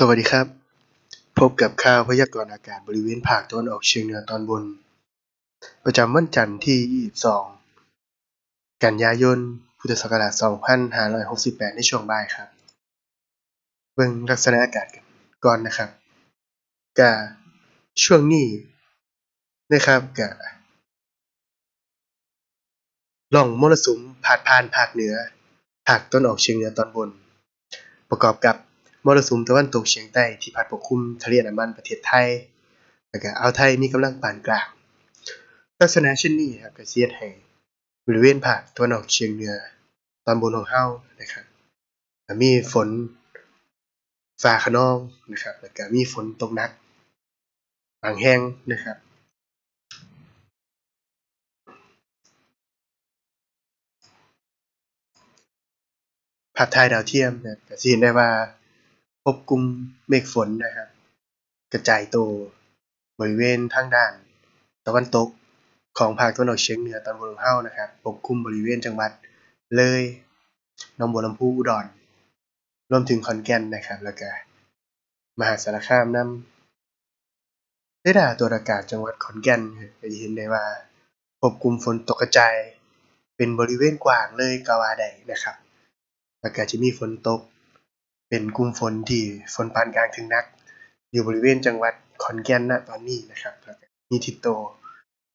สวัสดีครับ พบกับข่าวพยากรณ์อากาศบริเวณภาคตะวันออกเฉียงเหนือตอนบน ประจำวันจันทร์ที่ 22 กันยายน พุทธศักราช 2568 ในช่วงบ่ายครับ เบิ่งลักษณะอากาศกันก่อนนะครับกะช่วงนี้นะครับกะล่องมรสุมพาดผ่านภาคเหนือภาคตะวันออกเฉียงเหนือตอนบน ประกอบกับ มรสุมตะวันตกเฉียงใต้ที่พัดปกคลุมทะเลอันดามันประเทศไทย แล้วก็อ่าวไทยมีกำลังปานกลาง ลักษณะเช่นนี้ครับก็สิเฮ็ดให้บริเวณภาคตะวันออกเฉียงเหนือตอนบนของเฮานะครับมีฝนฟ้าคะนองนะครับ แล้วก็มีฝนตกหนักบางแห่งนะครับภาพถ่ายดาวเทียมนะครับก็สิเห็นได้ว่า ปกคลุมเมฆฝนนะครับ กระจายตัวบริเวณทางด้าน ตะวันตกของภาคตะวันออกเฉียงเหนือตอนบนของเฮานะครับปกคลุมบริเวณจังหวัดเลยหนองบัวลำพูอุดรรวมถึงขอนแก่นนะครับ แล้วก็มหาสารคามนำเรดาร์ตรวอากาศจังหวัดขอนแก่นก็จะเห็นได้ว่าปกคลุมฝนตกกระจายเป็นบริเวณกว้างเลยก็ว่าไดนะครับ แล้วก็จะมีฝนตก เป็นกลุ่มฝนที่ฝนปานกลางถึงหนัก อยู่บริเวณจังหวัดขอนแก่นณตอนนี้นะครับแล้วก็มีทิศโต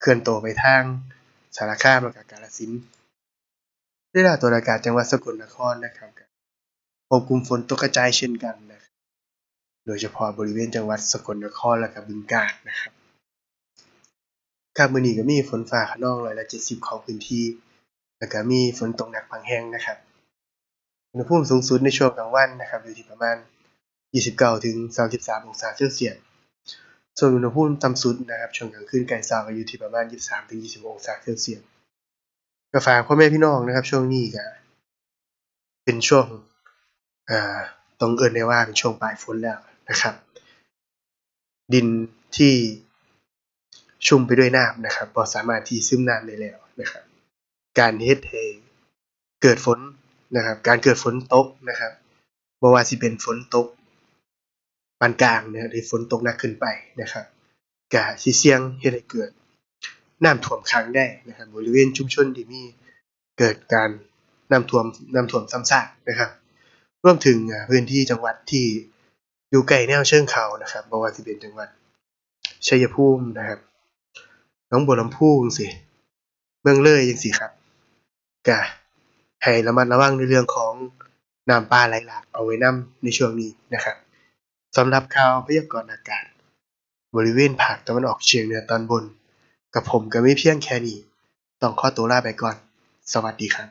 เคลื่อนตัวไปทางสารคามแล้วก็กาฬสินธุ์เรดาร์ตรวอากาศจังหวัดสกลนครนะครับก็ควบคุมฝนตกกระจายเช่นกันนะครับโดยเฉพาะบริเวณจังหวัดสกลนครและก็บึงกาฬนะครับครับมื้อนี้ก็มีฝนฟ้าคะนองร้อยละ70ของพื้นที่ แล้วก็มีฝนตกหนักบางแห่งนะครับ อุณหภูมิสูงสุดในช่วงกลางวันนะครับอยู่ที่ประมาณ 29 ถึง 33 องศาเซลเซียส ส่วนอุณหภูมิต่ำสุดนะครับช่วงกลางคืนใกล้เช้าก็อยู่ที่ประมาณ 23 ถึง20องศาเซลเซียสก็ฝากพ่อแม่พี่น้องนะครับ ช่วงนี้ก็เป็นช่วงอ่าต้องเอิ้นได้ว่าเป็นช่วงปลายฝนแล้วนะครับ ดินที่ชุ่มไปด้วยน้ำนะครับบ่สามารถที่ซึมน้ำได้แล้วนะครับ การเฮ็ดให้เกิดฝน นะครับ การเกิดฝนตกนะครับบ่ว่าสิเป็นฝนตกปานกลางนะหรือฝนตกหนักขึ้นไปนะครับก็สิเสี่ยงเฮ็ดให้เกิดน้ำท่วมขังได้นะครับ บริเวณชุมชนที่มีเกิดการน้ำท่วมน้ำท่วมซ้ำซากนะครับ รวมถึงพื้นที่จังหวัดที่อยู่ใกล้แนวเชิงเขานะครับบ่ว่าสิเป็นจังหวัดชัยภูมินะครับหนองบัวลำพูจังซี้เมืองเลยจังซี้ครับก็ ให้ระมัดระวังในเรื่องของน้ำป่าไหลหลากเอาไว้นำในช่วงนี้นะครับสำหรับข่าวพยากรณ์อากาศ บริเวณภาคตะวันออกเฉียงเหนือตอนบน กับผมก็มีเพียงแค่นี้ ต้องขอตัวลาไปก่อน สวัสดีครับ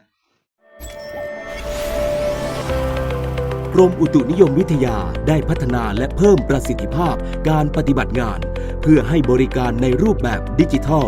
กรมอุตุนิยมวิทยาได้พัฒนาและเพิ่มประสิทธิภาพการปฏิบัติงาน เพื่อให้บริการในรูปแบบดิจิทัล